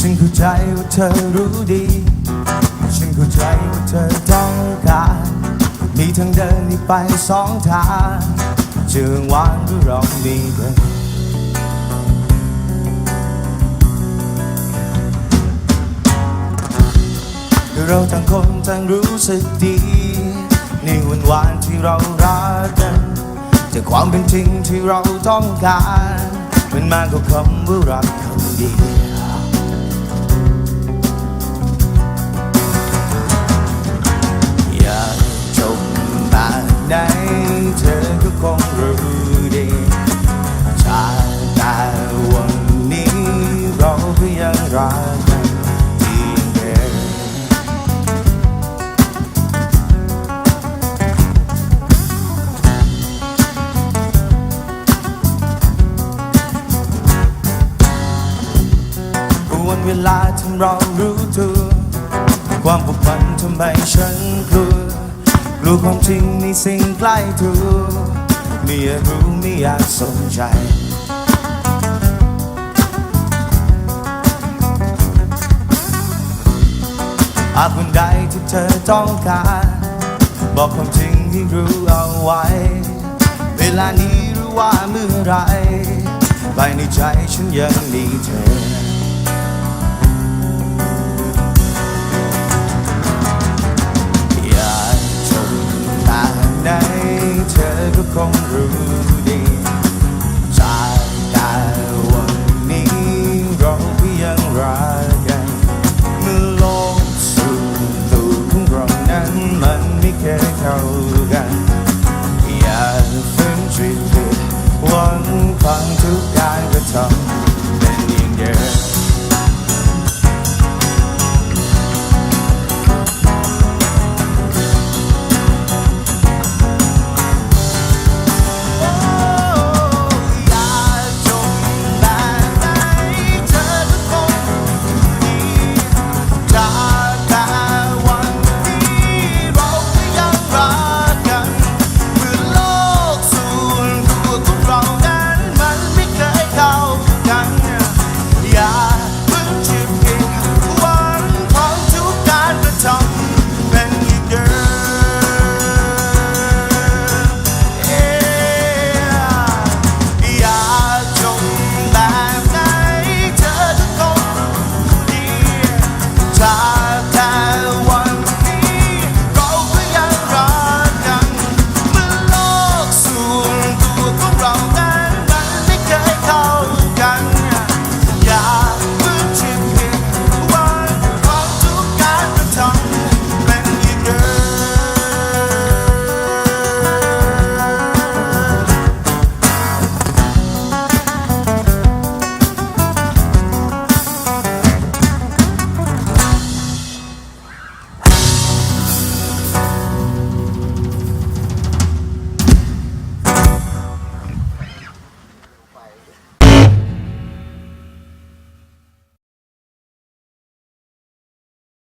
ฉันเข้าใจว่าเธอรู้ดี ฉันเข้าใจว่าเธอต้องการ มีทางเดินที่ไปสองทางเชื่องวางหรือเรามีกันเราต่างคนต่างรู้สึกดี ในวันวานที่เรารักกันจากความเป็นจริงที่เราต้องการ มันมากกว่าคำว่ารักคำเดียว ไหนเธอก็คงรู้ดีจาแต่วันนี้เราก็ยังรักกันดีเดิมวันเวลาทำเรารู้ตัวความผูกพันทำให้ฉันกลัว กลัวความจริงในสิ่งใกล้ตัวไม่อยากรู้ไม่อยากสนใจหากวันใดที่เธอต้องการ บอกความจริงให้รู้เอาไว้ เวลานี้หรือว่าเมื่อไรภายในใจฉันยังมีเธอ เข้ากันอย่าฝืนจิตดหวังฟังทุกการกระทำ